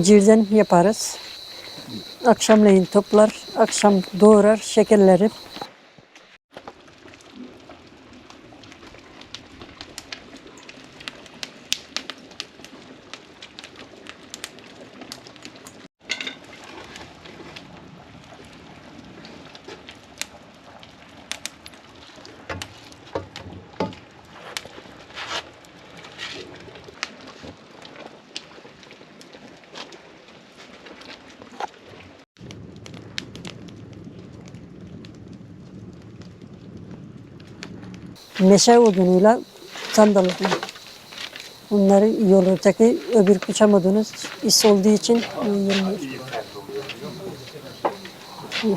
incirden yaparız. Akşamleyin toplar, akşam doğrar, şekerleri. Meşe odunuyla sandal odunu. Bunları yiyor. Öteki öbür odunu is olduğu için yiyilmiyor.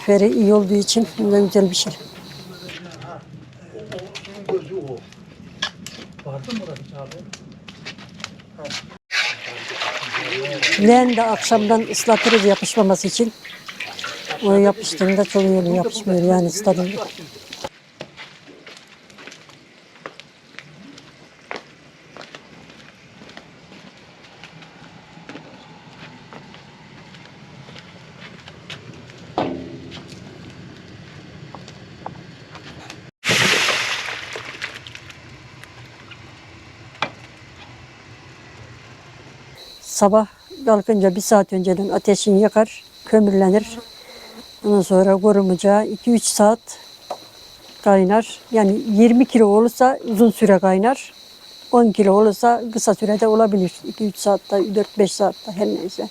Feri iyi olduğu için da güzel bir şey. Leğen de akşamdan ıslatırız yapışmaması için. O yapıştığında çok iyi yapışmıyor yani ısladığında. Sabah kalkınca bir saat önceden ateşini yakar, kömürlenir. Ondan sonra korumaca 2-3 saat kaynar. Yani 20 kilo olursa uzun süre kaynar. 10 kilo olursa kısa sürede olabilir. 2-3 saatte, 4-5 saatte her neyse.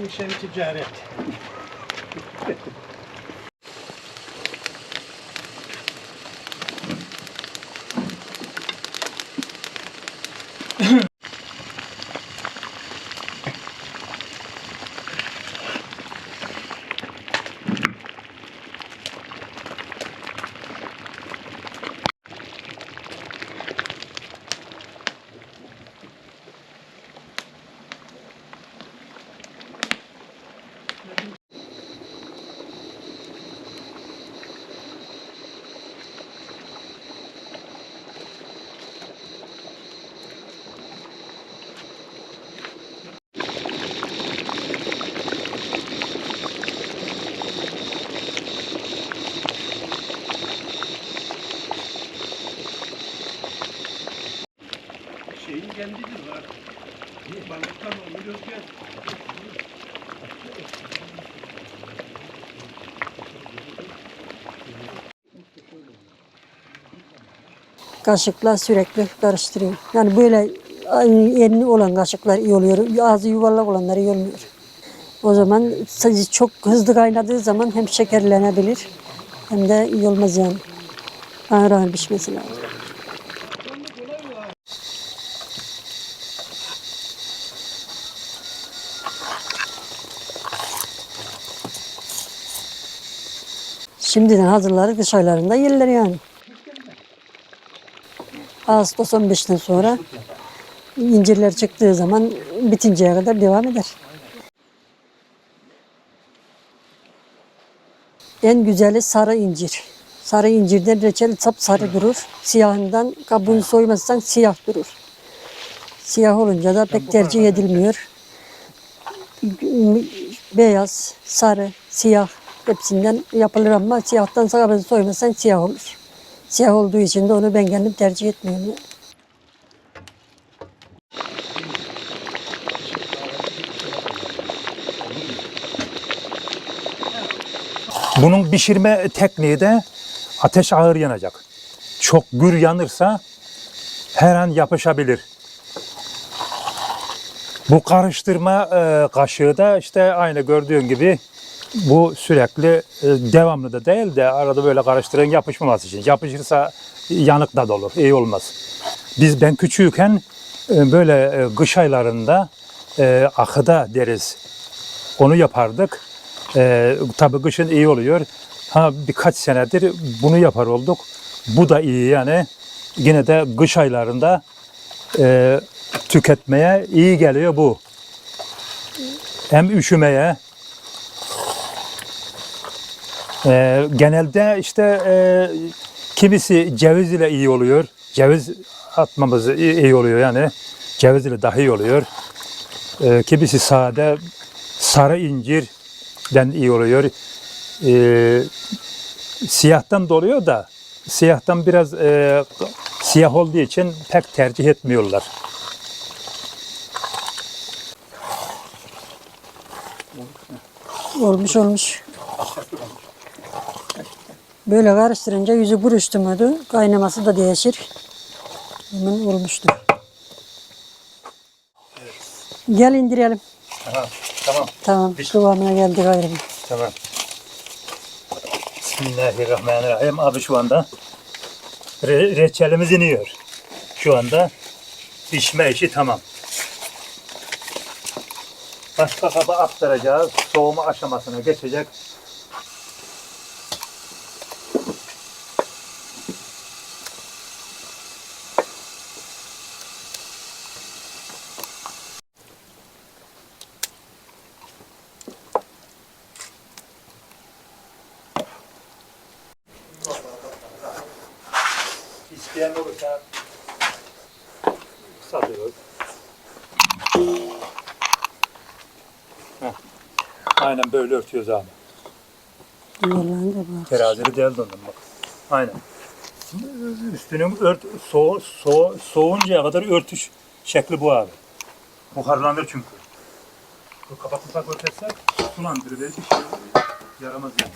Bu hem iş hem ticaret. Şeyin kendidir var. Balıktan oluyor gel. Kaşıkla sürekli karıştırıyor. Yani böyle aynı enli olan kaşıklar iyi oluyor. Ağzı yuvarlak olanlar iyi olmuyor. O zaman çok hızlı kaynadığı zaman hem şekerlenebilir hem de iyi olmaz yani. Ağır ağır pişmesi lazım. Şimdiden hazırları kış aylarında yerler yani. Ağustos 15'ten sonra incirler çıktığı zaman bitinceye kadar devam eder. En güzeli sarı incir. Sarı incirden reçel sap sarı durur. Siyahından kabuğunu soymazsan siyah durur. Siyah olunca da pek tercih edilmiyor. Beyaz, sarı, siyah hepsinden yapılır ama siyahtan kabuğunu soymazsan siyah olur. Siyah olduğu için de onu ben kendim tercih etmiyorum. Bunun pişirme tekniği de ateş ağır yanacak. Çok gür yanırsa her an yapışabilir. Bu karıştırma e, kaşığı da işte aynı gördüğün gibi bu sürekli e, devamlı da değil de arada böyle karıştırın yapışmaması için. Yapışırsa yanık da olur, iyi olmaz. Biz ben küçükken e, böyle e, kış aylarında akıda deriz onu yapardık. Tabii kışın iyi oluyor. Ha birkaç senedir bunu yapar olduk. Bu da iyi yani. Yine de kış aylarında tüketmeye iyi geliyor bu. Hem üşümeye e, genelde işte e, kimisi ceviz ile iyi oluyor. Ceviz atmamız iyi oluyor yani. Ceviz ile daha iyi oluyor. E, kimisi sade sarı incirden iyi oluyor. E, siyahtan da oluyor da siyahtan biraz e, siyah olduğu için pek tercih etmiyorlar. Olmuş olmuş. Böyle karıştırınca yüzü buruştu muydu? Kaynaması da değişir. Hemen olmuştu. Gel indirelim. Aha, tamam. Tamam. Kıvamına geldi gayrı. Tamam. Bismillahirrahmanirrahim. Abi şu anda re- reçelimiz iniyor. Şu anda pişme işi tamam. Başka kaba aktaracağız. Soğuma aşamasına geçecek. İsteyen olursa satıyoruz. Heh. Aynen böyle örtüyoruz abi. Yuvarlanınca bak. Terazili değil ondan bak. Aynen. Üstünün ört, soğu, soğu, soğuncaya kadar örtüş şekli bu abi. Buharlanır çünkü. Bu kapatırsak örtersek sulandırır. Bir şey yaramaz yani.